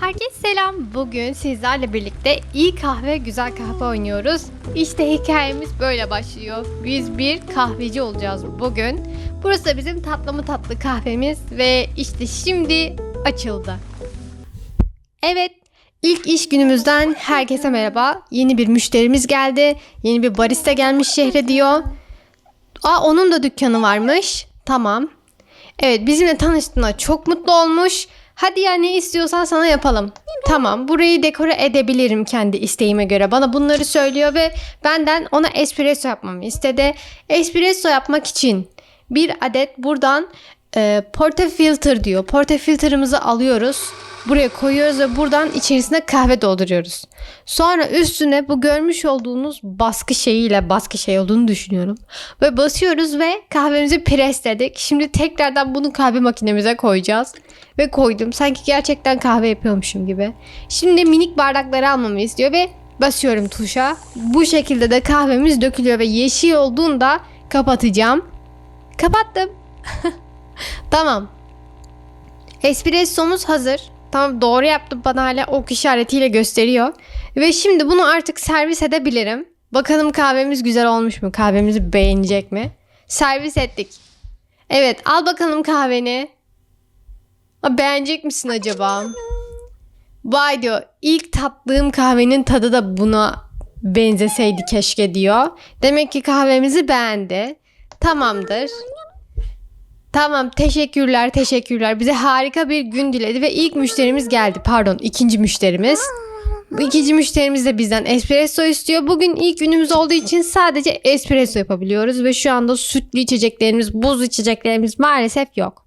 Herkese selam. Bugün sizlerle birlikte iyi kahve güzel kahve oynuyoruz. İşte hikayemiz böyle başlıyor. Biz bir kahveci olacağız bugün. Burası da bizim tatlı mı tatlı kahvemiz ve işte şimdi açıldı. Evet, ilk iş günümüzden herkese merhaba. Yeni bir müşterimiz geldi. Yeni bir barista gelmiş şehre diyor. Aa onun da dükkanı varmış. Tamam. Evet bizimle tanıştığına çok mutlu olmuş. Hadi ya ne istiyorsan sana yapalım. Tamam burayı dekore edebilirim kendi isteğime göre. Bana bunları söylüyor ve benden ona espresso yapmamı istedi. Espresso yapmak için bir adet buradan e, portafilter diyor. Portafilter'ımızı alıyoruz. Buraya koyuyoruz ve buradan içerisine kahve dolduruyoruz. Sonra üstüne bu görmüş olduğunuz baskı şeyiyle baskı şey olduğunu düşünüyorum. Ve basıyoruz ve kahvemizi presledik. Şimdi tekrardan bunu kahve makinemize koyacağız. Ve koydum. Sanki gerçekten kahve yapıyormuşum gibi. Şimdi minik bardakları almamı istiyor ve basıyorum tuşa. Bu şekilde de kahvemiz dökülüyor ve yeşil olduğunda kapatacağım. Kapattım. tamam. Espressomuz hazır. Tamam doğru yaptım bana hala ok işaretiyle gösteriyor. Ve şimdi bunu artık servis edebilirim. Bakalım kahvemiz güzel olmuş mu? Kahvemizi beğenecek mi? Servis ettik. Evet al bakalım kahveni. Beğenecek misin acaba? Vay diyor ilk tattığım kahvenin tadı da buna benzeseydi keşke diyor. Demek ki kahvemizi beğendi. Tamamdır. Tamam teşekkürler teşekkürler. Bize harika bir gün diledi ve ilk müşterimiz geldi. Pardon ikinci müşterimiz. Bu ikinci müşterimiz de bizden espresso istiyor. Bugün ilk günümüz olduğu için sadece espresso yapabiliyoruz ve şu anda sütlü içeceklerimiz, buz içeceklerimiz maalesef yok.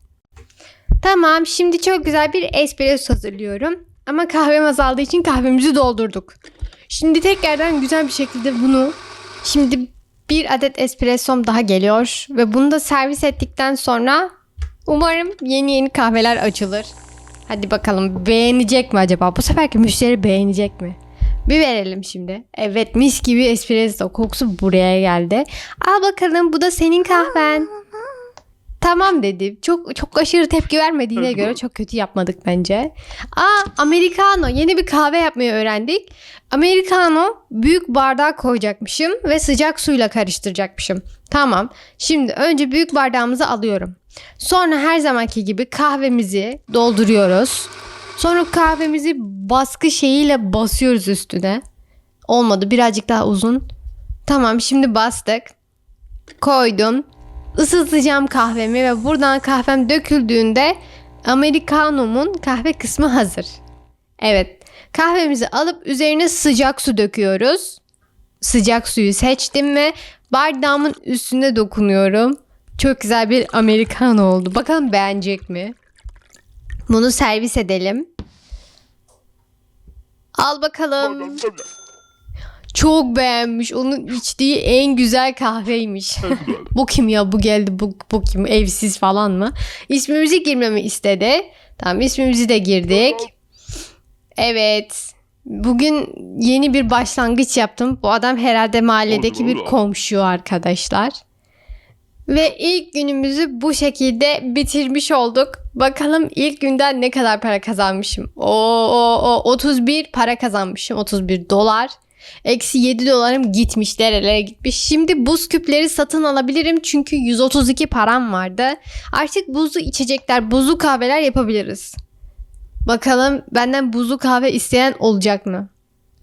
Tamam şimdi çok güzel bir espresso hazırlıyorum. Ama kahvem azaldığı için kahvemizi doldurduk. Şimdi tekrardan güzel bir şekilde bunu şimdi bir adet espressom daha geliyor ve bunu da servis ettikten sonra umarım yeni yeni kahveler açılır. Hadi bakalım beğenecek mi acaba? Bu seferki müşteri beğenecek mi? Bir verelim şimdi. Evet mis gibi espresso kokusu buraya geldi. Al bakalım bu da senin kahven. Tamam dedi. Çok çok aşırı tepki vermediğine göre çok kötü yapmadık bence. Aa americano yeni bir kahve yapmayı öğrendik. Americano büyük bardağa koyacakmışım ve sıcak suyla karıştıracakmışım. Tamam. Şimdi önce büyük bardağımızı alıyorum. Sonra her zamanki gibi kahvemizi dolduruyoruz. Sonra kahvemizi baskı şeyiyle basıyoruz üstüne. Olmadı birazcık daha uzun. Tamam şimdi bastık. Koydum. Isıtacağım kahvemi ve buradan kahvem döküldüğünde Americano'mun kahve kısmı hazır. Evet. Kahvemizi alıp üzerine sıcak su döküyoruz. Sıcak suyu seçtim ve bardağımın üstüne dokunuyorum. Çok güzel bir Americano oldu. Bakalım beğenecek mi? Bunu servis edelim. Al bakalım. Çok beğenmiş. Onun içtiği en güzel kahveymiş. bu kim ya? Bu geldi. Bu, bu kim? Evsiz falan mı? İsmimizi girmemi istedi. Tamam ismimizi de girdik. Evet. Bugün yeni bir başlangıç yaptım. Bu adam herhalde mahalledeki bir komşu arkadaşlar. Ve ilk günümüzü bu şekilde bitirmiş olduk. Bakalım ilk günden ne kadar para kazanmışım. O, o, o 31 para kazanmışım. 31 dolar. Eksi 7 dolarım gitmiş nerelere gitmiş. Şimdi buz küpleri satın alabilirim çünkü 132 param vardı. Artık buzlu içecekler, buzlu kahveler yapabiliriz. Bakalım benden buzlu kahve isteyen olacak mı?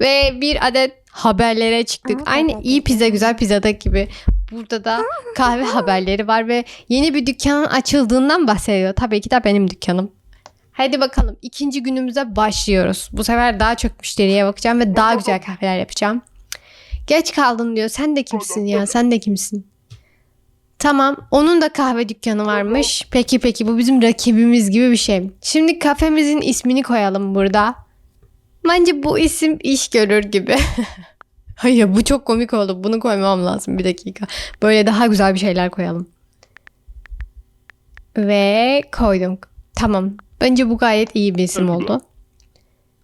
Ve bir adet haberlere çıktık. Aynı iyi pizza güzel pizzadaki gibi. Burada da kahve haberleri var ve yeni bir dükkanın açıldığından bahsediyor. Tabii ki de benim dükkanım. Hadi bakalım ikinci günümüze başlıyoruz. Bu sefer daha çok müşteriye bakacağım ve daha güzel kahveler yapacağım. Geç kaldın diyor. Sen de kimsin ya? Sen de kimsin? Tamam. Onun da kahve dükkanı varmış. Peki peki bu bizim rakibimiz gibi bir şey. Şimdi kafemizin ismini koyalım burada. Bence bu isim iş görür gibi. Hayır bu çok komik oldu. Bunu koymam lazım bir dakika. Böyle daha güzel bir şeyler koyalım. Ve koydum. Tamam. Bence bu gayet iyi bir isim oldu.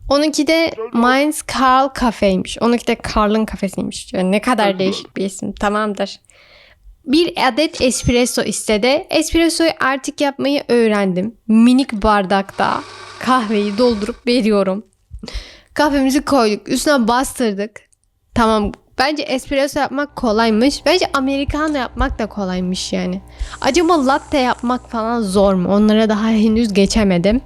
Onunki de Mainz Karl Cafe'ymiş. Onunki de Karl'ın kafesiymiş. Yani ne kadar değişik bir isim. Tamamdır. bir adet espresso istedi. Espressoyu artık yapmayı öğrendim. Minik bardakta kahveyi doldurup veriyorum. Kahvemizi koyduk. Üstüne bastırdık. Tamam. Bence espresso yapmak kolaymış. Bence americano yapmak da kolaymış yani. Acaba latte yapmak falan zor mu? Onlara daha henüz geçemedim.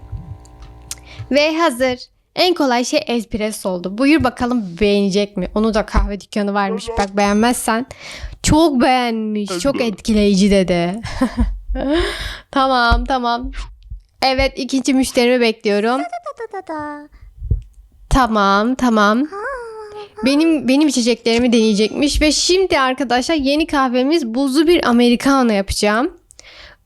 Ve hazır. En kolay şey espresso oldu. Buyur bakalım beğenecek mi? Onu da kahve dükkanı varmış. Bak beğenmezsen. Çok beğenmiş. Çok etkileyici dedi. tamam tamam. Evet ikinci müşterimi bekliyorum. Tamam tamam. Benim benim içeceklerimi deneyecekmiş ve şimdi arkadaşlar yeni kahvemiz buzlu bir americano yapacağım.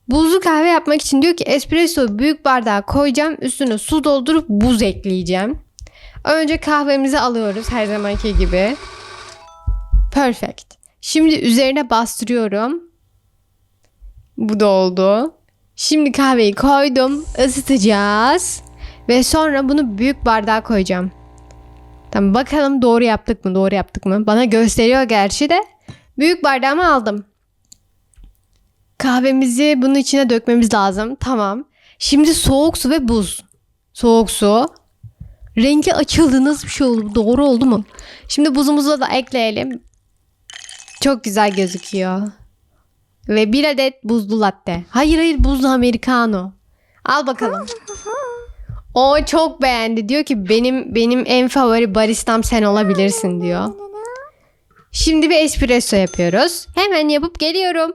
Buzlu kahve yapmak için diyor ki espresso büyük bardağa koyacağım. Üstüne su doldurup buz ekleyeceğim. Önce kahvemizi alıyoruz her zamanki gibi. Perfect. Şimdi üzerine bastırıyorum. Bu da oldu. Şimdi kahveyi koydum. Isıtacağız. Ve sonra bunu büyük bardağa koyacağım. Tamam bakalım doğru yaptık mı? Doğru yaptık mı? Bana gösteriyor gerçi de. Büyük bardağımı aldım. Kahvemizi bunun içine dökmemiz lazım. Tamam. Şimdi soğuk su ve buz. Soğuk su. Rengi açıldı. Nasıl bir şey oldu? Doğru oldu mu? Şimdi buzumuzu da ekleyelim. Çok güzel gözüküyor. Ve bir adet buzlu latte. Hayır hayır buzlu americano. Al bakalım. O çok beğendi. Diyor ki benim benim en favori baristam sen olabilirsin diyor. Şimdi bir espresso yapıyoruz. Hemen yapıp geliyorum.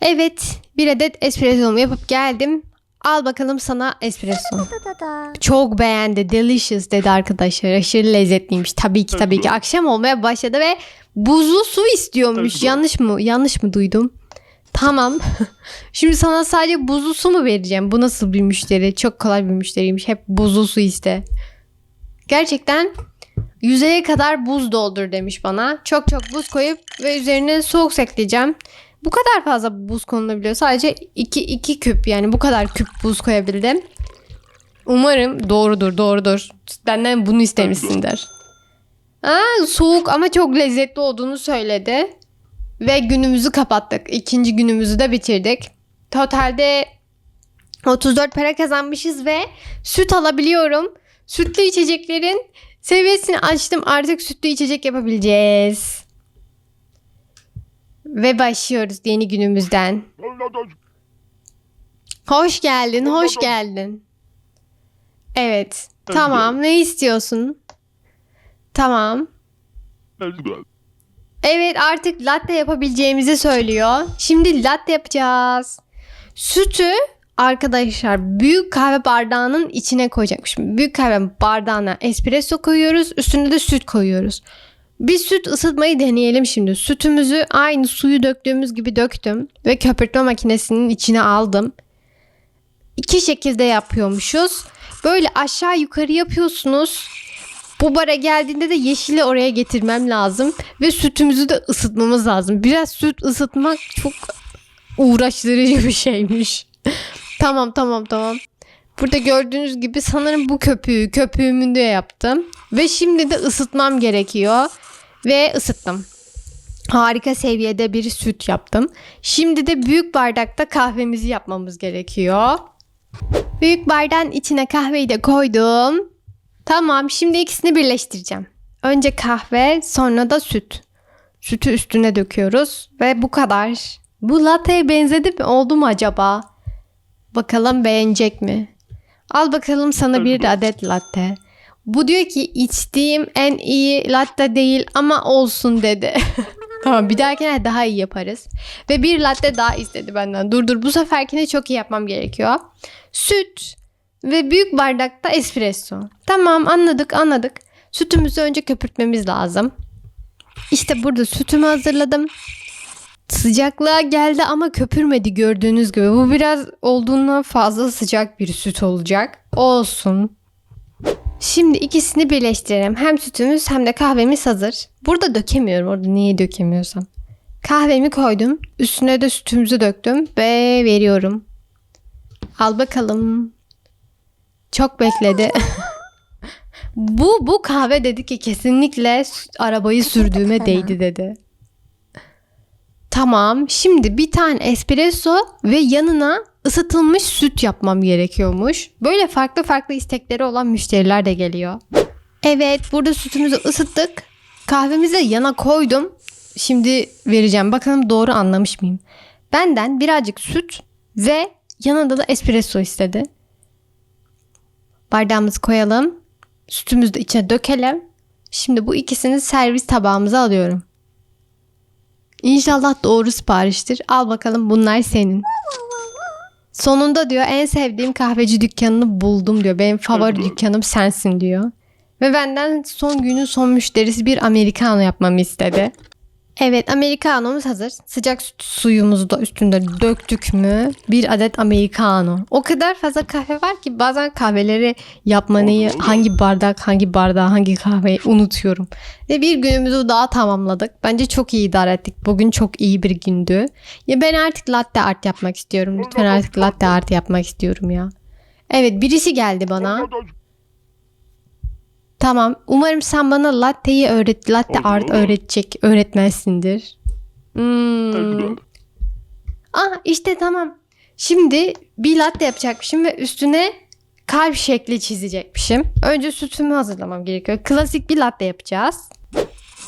Evet, bir adet espressomu yapıp geldim. Al bakalım sana espresso. Çok beğendi. Delicious dedi arkadaşlar. Aşırı lezzetliymiş. Tabii ki tabii ki. Akşam olmaya başladı ve buzlu su istiyormuş. Yanlış mı? Yanlış mı duydum? Tamam. Şimdi sana sadece buzlu su mu vereceğim? Bu nasıl bir müşteri? Çok kolay bir müşteriymiş. Hep buzlu su iste. Gerçekten yüzeye kadar buz doldur demiş bana. Çok çok buz koyup ve üzerine soğuk ekleyeceğim. Bu kadar fazla buz konulabiliyor. Sadece 2 2 küp yani bu kadar küp buz koyabildim. Umarım doğrudur, doğrudur. Benden bunu istemişsindir. Aa, soğuk ama çok lezzetli olduğunu söyledi. Ve günümüzü kapattık. İkinci günümüzü de bitirdik. Totalde 34 para kazanmışız ve süt alabiliyorum. Sütlü içeceklerin seviyesini açtım. Artık sütlü içecek yapabileceğiz. Ve başlıyoruz yeni günümüzden. Hoş geldin, hoş geldin. Evet. Tamam, ne istiyorsun? Tamam. Evet artık latte yapabileceğimizi söylüyor. Şimdi latte yapacağız. Sütü arkadaşlar büyük kahve bardağının içine koyacakmış. Büyük kahve bardağına espresso koyuyoruz. Üstüne de süt koyuyoruz. Bir süt ısıtmayı deneyelim şimdi. Sütümüzü aynı suyu döktüğümüz gibi döktüm. Ve köpürtme makinesinin içine aldım. İki şekilde yapıyormuşuz. Böyle aşağı yukarı yapıyorsunuz. Bu bara geldiğinde de yeşili oraya getirmem lazım. Ve sütümüzü de ısıtmamız lazım. Biraz süt ısıtmak çok uğraştırıcı bir şeymiş. tamam tamam tamam. Burada gördüğünüz gibi sanırım bu köpüğü köpüğümün de yaptım. Ve şimdi de ısıtmam gerekiyor. Ve ısıttım. Harika seviyede bir süt yaptım. Şimdi de büyük bardakta kahvemizi yapmamız gerekiyor. Büyük bardağın içine kahveyi de koydum. Tamam şimdi ikisini birleştireceğim. Önce kahve sonra da süt. Sütü üstüne döküyoruz ve bu kadar. Bu latte'ye benzedi mi oldu mu acaba? Bakalım beğenecek mi? Al bakalım sana bir adet latte. Bu diyor ki içtiğim en iyi latte değil ama olsun dedi. tamam bir dahakine daha iyi yaparız. Ve bir latte daha istedi benden. Dur dur bu seferkini çok iyi yapmam gerekiyor. Süt ve büyük bardakta espresso. Tamam anladık anladık. Sütümüzü önce köpürtmemiz lazım. İşte burada sütümü hazırladım. Sıcaklığa geldi ama köpürmedi gördüğünüz gibi. Bu biraz olduğundan fazla sıcak bir süt olacak. Olsun. Şimdi ikisini birleştirelim. Hem sütümüz hem de kahvemiz hazır. Burada dökemiyorum. Orada niye dökemiyorsam. Kahvemi koydum. Üstüne de sütümüzü döktüm ve veriyorum. Al bakalım. Çok bekledi. bu bu kahve dedi ki kesinlikle arabayı sürdüğüme değdi dedi. Tamam. Şimdi bir tane espresso ve yanına ısıtılmış süt yapmam gerekiyormuş. Böyle farklı farklı istekleri olan müşteriler de geliyor. Evet, burada sütümüzü ısıttık. Kahvemizi yana koydum. Şimdi vereceğim. Bakalım doğru anlamış mıyım? Benden birazcık süt ve yanında da espresso istedi. Bardağımızı koyalım. Sütümüzü de içine dökelim. Şimdi bu ikisini servis tabağımıza alıyorum. İnşallah doğru sipariştir. Al bakalım bunlar senin. Sonunda diyor en sevdiğim kahveci dükkanını buldum diyor. Benim favori dükkanım sensin diyor. Ve benden son günün son müşterisi bir americano yapmamı istedi. Evet americanomuz hazır. Sıcak süt suyumuzu da üstünde döktük mü bir adet americano. O kadar fazla kahve var ki bazen kahveleri yapmayı hangi bardak hangi bardağı hangi kahveyi unutuyorum. Ve bir günümüzü daha tamamladık. Bence çok iyi idare ettik. Bugün çok iyi bir gündü. Ya ben artık latte art yapmak istiyorum. Lütfen artık latte art yapmak istiyorum ya. Evet birisi geldi bana. Tamam. Umarım sen bana latte'yi öğret, latte art öğretecek öğretmensindir. Hmm. Ah işte tamam. Şimdi bir latte yapacakmışım ve üstüne kalp şekli çizecekmişim. Önce sütümü hazırlamam gerekiyor. Klasik bir latte yapacağız.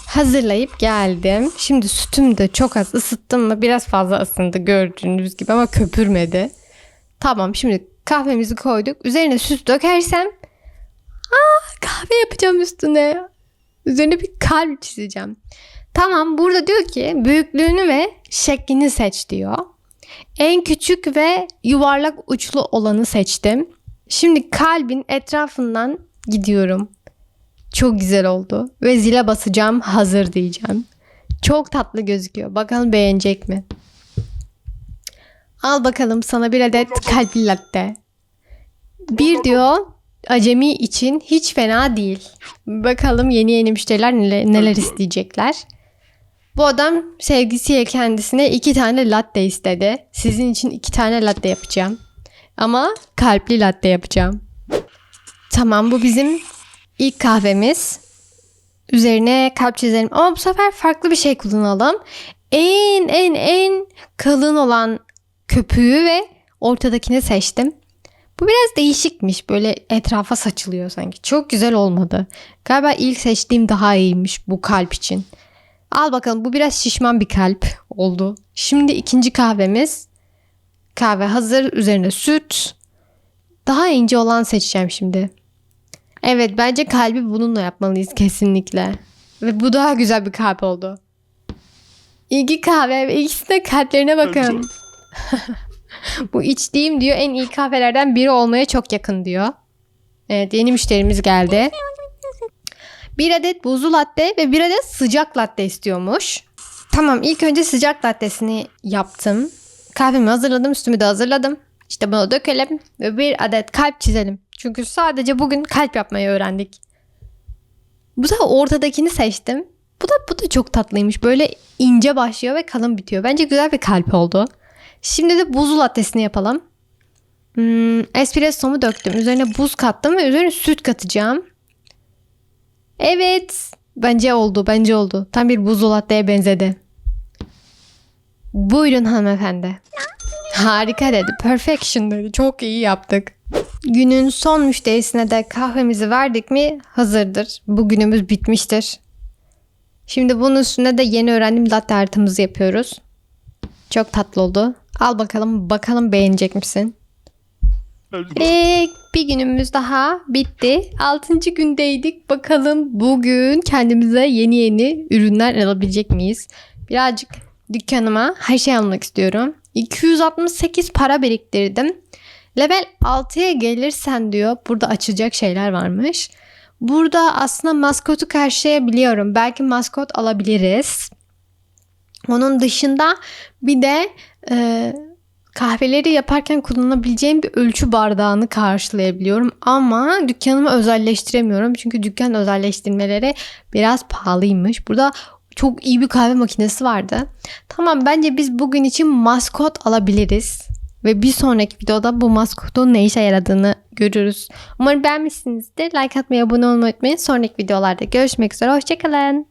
Hazırlayıp geldim. Şimdi sütümü de çok az ısıttım mı biraz fazla ısındı gördüğünüz gibi ama köpürmedi. Tamam şimdi kahvemizi koyduk. Üzerine süt dökersem kahve yapacağım üstüne. Üzerine bir kalp çizeceğim. Tamam burada diyor ki büyüklüğünü ve şeklini seç diyor. En küçük ve yuvarlak uçlu olanı seçtim. Şimdi kalbin etrafından gidiyorum. Çok güzel oldu. Ve zile basacağım hazır diyeceğim. Çok tatlı gözüküyor. Bakalım beğenecek mi? Al bakalım sana bir adet kalpli latte. Bir diyor acemi için hiç fena değil. Bakalım yeni yeni müşteriler neler, neler isteyecekler. Bu adam sevgisiyle kendisine iki tane latte istedi. Sizin için iki tane latte yapacağım. Ama kalpli latte yapacağım. Tamam bu bizim ilk kahvemiz. Üzerine kalp çizelim. Ama bu sefer farklı bir şey kullanalım. En en en kalın olan köpüğü ve ortadakini seçtim. Bu biraz değişikmiş. Böyle etrafa saçılıyor sanki. Çok güzel olmadı. Galiba ilk seçtiğim daha iyiymiş bu kalp için. Al bakalım bu biraz şişman bir kalp oldu. Şimdi ikinci kahvemiz. Kahve hazır. Üzerine süt. Daha ince olan seçeceğim şimdi. Evet bence kalbi bununla yapmalıyız kesinlikle. Ve bu daha güzel bir kalp oldu. İki kahve ve ikisi de kalplerine bakın. Bu içtiğim diyor en iyi kahvelerden biri olmaya çok yakın diyor. Evet yeni müşterimiz geldi. Bir adet buzlu latte ve bir adet sıcak latte istiyormuş. Tamam ilk önce sıcak lattesini yaptım. Kahvemi hazırladım üstümü de hazırladım. İşte bunu dökelim ve bir adet kalp çizelim. Çünkü sadece bugün kalp yapmayı öğrendik. Bu da ortadakini seçtim. Bu da bu da çok tatlıymış. Böyle ince başlıyor ve kalın bitiyor. Bence güzel bir kalp oldu. Şimdi de buzlu lattesini yapalım. Hmm, espressomu döktüm. Üzerine buz kattım ve üzerine süt katacağım. Evet. Bence oldu. Bence oldu. Tam bir buzlu latteye benzedi. Buyurun hanımefendi. Harika dedi. Perfection dedi. Çok iyi yaptık. Günün son müşterisine de kahvemizi verdik mi hazırdır. Bugünümüz bitmiştir. Şimdi bunun üstüne de yeni öğrendiğim latte artımızı yapıyoruz. Çok tatlı oldu. Al bakalım bakalım beğenecek misin? Ve bir günümüz daha bitti. Altıncı gündeydik. Bakalım bugün kendimize yeni yeni ürünler alabilecek miyiz? Birazcık dükkanıma her şey almak istiyorum. 268 para biriktirdim. Level 6'ya gelirsen diyor burada açacak şeyler varmış. Burada aslında maskotu karşılayabiliyorum. Belki maskot alabiliriz. Onun dışında bir de e, kahveleri yaparken kullanabileceğim bir ölçü bardağını karşılayabiliyorum. Ama dükkanımı özelleştiremiyorum. Çünkü dükkan özelleştirmeleri biraz pahalıymış. Burada çok iyi bir kahve makinesi vardı. Tamam bence biz bugün için maskot alabiliriz. Ve bir sonraki videoda bu maskotun ne işe yaradığını görürüz. Umarım beğenmişsinizdir. Like atmayı, abone olmayı unutmayın. Sonraki videolarda görüşmek üzere. Hoşçakalın.